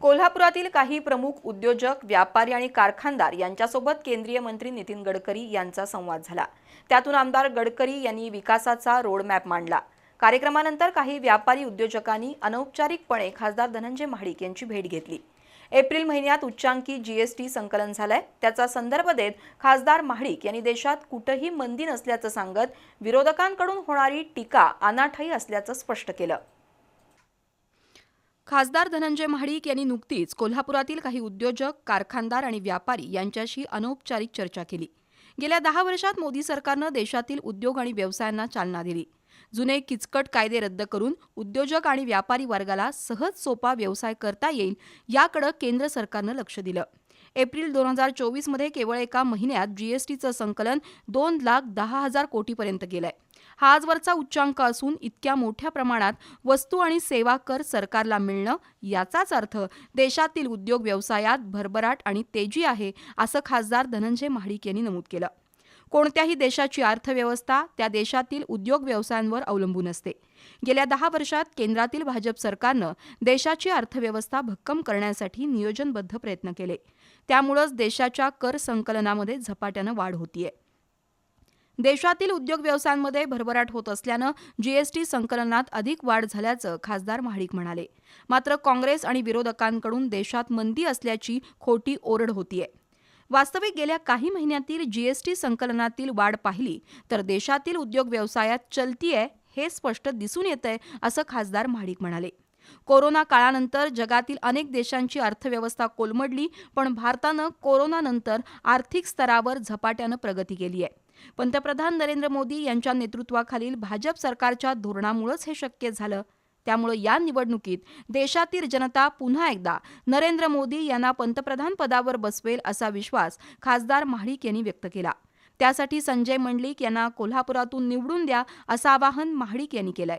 कोल्हापुरातील काही प्रमुख उद्योजक व्यापारी आणि कारखानदार यांच्यासोबत केंद्रीय मंत्री नितीन गडकरी यांचा संवाद झाला. त्यातून आमदार गडकरी यांनी विकासाचा रोडमॅप मांडला. कार्यक्रमानंतर काही व्यापारी उद्योजकांनी अनौपचारिकपणे खासदार धनंजय महाडिक यांची भेट घेतली. एप्रिल महिन्यात उच्चांकी जीएसटी संकलन झालंय. त्याचा संदर्भ देत खासदार महाडिक यांनी देशात कुठंही मंदी नसल्याचं सांगत विरोधकांकडून होणारी टीका अनाठाई असल्याचं स्पष्ट केलं. खासदार धनंजय महाडिक यांनी नुकतीच कोल्हापुरातील काही उद्योजक कारखानदार आणि व्यापारी यांच्याशी अनौपचारिक चर्चा केली. गेल्या दहा वर्षात मोदी सरकारनं देशातील उद्योग आणि व्यवसायांना चालना दिली. जुने किचकट कायदे रद्द करून उद्योजक आणि व्यापारी वर्गाला सहज सोपा व्यवसाय करता येईल याकडे केंद्र सरकारनं लक्ष दिलं. एप्रिल दोन हजार चोवीसमध्ये केवळ एका महिन्यात जीएसटीचं संकलन दोन लाख दहा हजार कोटीपर्यंत गेलंय. हा आजवरचा उच्चांक असून इतक्या मोठ्या प्रमाणात वस्तू आणि सेवा कर सरकारला मिळणं याचाच अर्थ देशातील उद्योग व्यवसायात भरभराट आणि तेजी आहे असं खासदार धनंजय महाडिक यांनी नमूद केलं. कोणत्याही देशाची अर्थव्यवस्था त्या देशातील उद्योग व्यवसायांवर अवलंबून असते. गेल्या दहा वर्षात केंद्रातील भाजप सरकारनं देशाची अर्थव्यवस्था भक्कम करण्यासाठी नियोजनबद्ध प्रयत्न केले. त्यामुळंच देशाच्या कर संकलनामध्ये झपाट्यानं वाढ होतीये. देशातील उद्योग व्यवसायांमध्ये भरभराट होत असल्यानं जीएसटी संकलनात अधिक वाढ झाल्याचं खासदार महाडिक म्हणाले. मात्र काँग्रेस आणि विरोधकांकडून देशात मंदी असल्याची खोटी ओरड होतीये. वास्तविक गेल्या काही महिन्यातील जीएसटी संकलनातील वाढ पाहिली तर देशातील उद्योग व्यवसायात चलतीये हे स्पष्ट दिसून येतंय असं खासदार महाडिक म्हणाले. कोरोना काळानंतर जगातील अनेक देशांची अर्थव्यवस्था कोलमडली पण भारतानं कोरोनानंतर आर्थिक स्तरावर झपाट्यानं प्रगती केली आहे पंतप्रधान नरेंद्र मोदी यांच्या नेतृत्वाखालील भाजप सरकारच्या धोरणामुळेच हे शक्य झालं. त्यामुळे या निवडणुकीत देशातील जनता पुन्हा एकदा नरेंद्र मोदी यांना पंतप्रधान पदावर बसवेल असा विश्वास खासदार महाडिक यांनी व्यक्त केला. त्यासाठी संजय मंडलिक यांना कोल्हापुरातून निवडून द्या असं आवाहन महाडिक यांनी केलंय.